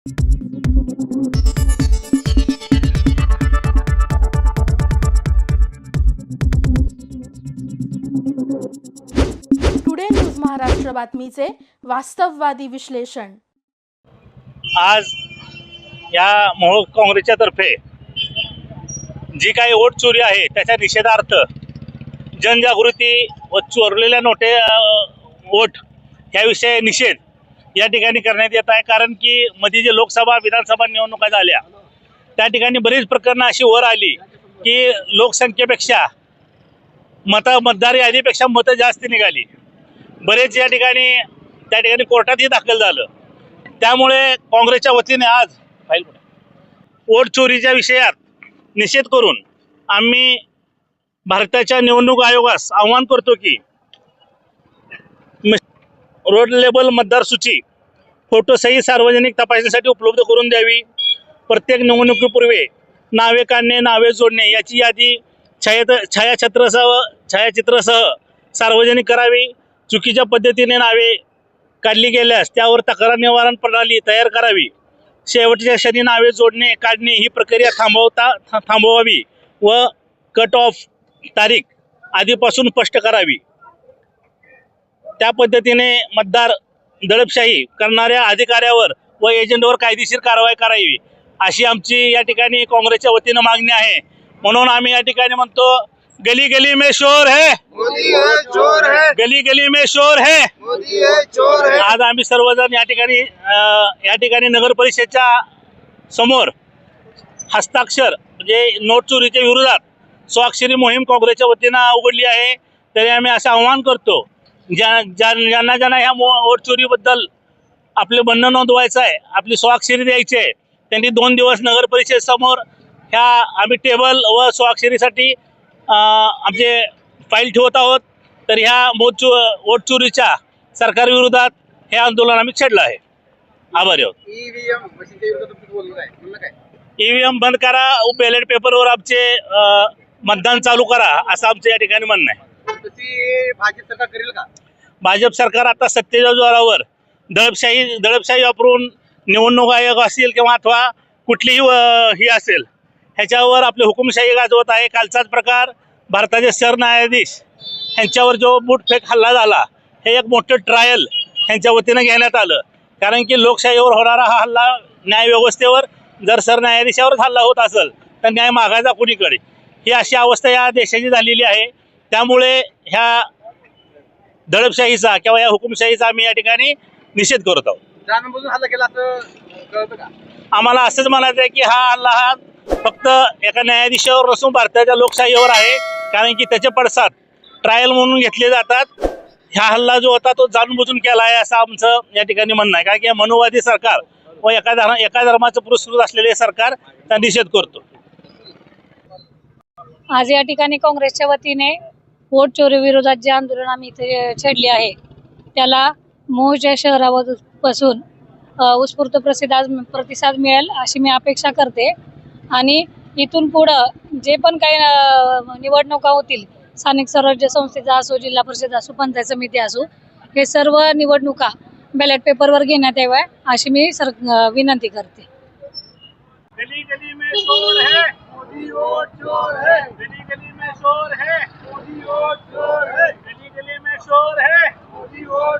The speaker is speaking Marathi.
टुडे न्यूज महाराष्ट्र बातमीचे वास्तववादी विश्लेषण. आज या मूळ काँग्रेसच्या तर्फे जी काही वोट चोरी आहे त्याच्या निषेधार्थ जनजागृती व चोरलेल्या नोटे वोट याविषयी निषेध या ठिकाणी करण्यात येत आहे. कारण की मध्ये जे लोकसभा विधानसभा निवडणुका झाल्या त्या ठिकाणी बरीच प्रकरणं अशी वर आली की लोकसंख्येपेक्षा मत मतदार यादीपेक्षा मतं जास्त निघाली. बरेच या ठिकाणी त्या ठिकाणी कोर्टातही दाखल झालं. त्यामुळे काँग्रेसच्या वतीने आज फाईल? वोट चोरीच्या विषयात निषेध करून आम्ही भारताच्या निवडणूक आयोगास आव्हान करतो की रोड लेबल मतदार सूची फोटोसही सार्वजनिक तपासणीसाठी उपलब्ध करून द्यावी. प्रत्येक निवडणुकीपूर्वी नावे काढणे नावे जोडणे याची यादी छायात छायाछत्रासह छायाचित्रासह सार्वजनिक करावी. चुकीच्या पद्धतीने नावे काढली गेल्यास त्यावर तक्रार निवारण प्रणाली तयार करावी. शेवटच्या क्षणी नावे जोडणे काढणे ही प्रक्रिया थांबवता थांबवावी व कट ऑफ तारीख आधीपासून स्पष्ट करावी. त्या पद्धतीने मतदार दडपशाही करणाऱ्या अधिकाऱ्यावर व एजंटवर कायदेशीर कारवाई करावी अशी आमची या ठिकाणी काँग्रेसच्या वतीनं मागणी आहे. म्हणून आम्ही या ठिकाणी म्हणतो गली गली में शोर है. मोदी है चोर है. गली गली में शोर है. मोदी है चोर है. आज आम्ही सर्वजण या ठिकाणी या ठिकाणी नगर परिषदेच्या समोर हस्ताक्षर म्हणजे नोट चोरीच्या विरोधात स्वाक्षरी मोहीम काँग्रेसच्या वतीनं उघडली आहे. तरी आम्ही असं आव्हान करतो ज्या ज्या ज्यांना ज्यांना ह्या वोट चोरीबद्दल आपले म्हणणं नोंदवायचं आहे आपली स्वाक्षरी द्यायची आहे त्यांनी दोन दिवस नगर परिषदेसमोर ह्या आम्ही टेबल व स्वाक्षरीसाठी आमचे फाईल ठेवत आहोत तर ह्या चो वोट चोरीच्या सरकारविरोधात हे आंदोलन आम्ही छेडलं आहे. आभारी आहोत. ईव्हीएम बंद करा बॅलेट पेपरवर आमचे मतदान चालू करा असं आमचं या ठिकाणी म्हणणं आहे. भाजप सरकार करेल का? भाजप सरकार आता सत्तेच्या जोरावर. दडपशाही दडपशाही वापरून निवडणूक आयोग असेल किंवा अथवा कुठलीही ही असेल ह्याच्यावर आपली हुकुमशाही गाजवत आहे. कालचाच प्रकार भारताचे सरन्यायाधीश ह्यांच्यावर जो बूटफेक हल्ला झाला हे एक मोठं ट्रायल ह्यांच्या वतीनं घेण्यात आलं. कारण की लोकशाहीवर होणारा हा हल्ला न्यायव्यवस्थेवर जर सरन्यायाधीशावरच हल्ला होत असेल तर न्याय मागायचा कुणीकडे? ही अशी अवस्था या देशाची झालेली आहे. त्यामुळे ह्या दडपशाहीचा किंवा या हुकुमशाहीचा आम्ही या ठिकाणी निषेध करत आहोत. जाणून बुजून हल्ला केला असं कळतं का? आम्हाला असंच म्हणायचं आहे की हा हल्ला हा फक्त एका न्यायाधीशावर नसून भारताच्या लोकशाहीवर आहे. कारण की त्याचे पडसाद ट्रायल म्हणून घेतले जातात. ह्या हल्ला जो होता तो जाणून बुजून केला आहे असं आमचं या ठिकाणी म्हणणं आहे. कारण की हे मनुवादी सरकार व एका धर्म एका धर्माचं पुरस्कृत असलेले सरकार त्या निषेध करतो. आज या ठिकाणी काँग्रेसच्या वतीने वोट चोरी विरोधात जे आंदोलन आम्ही इथे छेडले आहे त्याला मोहच्या शहरापासून पासून उत्स्फूर्त प्रसिद्ध प्रतिसाद मिळेल अशी मी अपेक्षा करते. आणि इथून पुढं जे पण काही निवडणुका होतील स्थानिक स्वराज्य संस्थेचा असो जिल्हा परिषद असो पंचायत समिती असो हे सर्व निवडणुका बॅलेट पेपरवर घेण्यात याव्या अशी मी सर विनंती करते. गली गली में शोर है मोदी वोट चोर है गली गली में शोर है मोदी वोट चोर है गली गली में शोर है मोदी वोट चोर है या मोदीचं करायचं काय चोर है मोदी वोट चोर है गली गली में शोर है मोदी वोट चोर है या मोदी शासनाचं करायचं काय खाली वर या मोदी शासनाचं करायचं काय खाली वर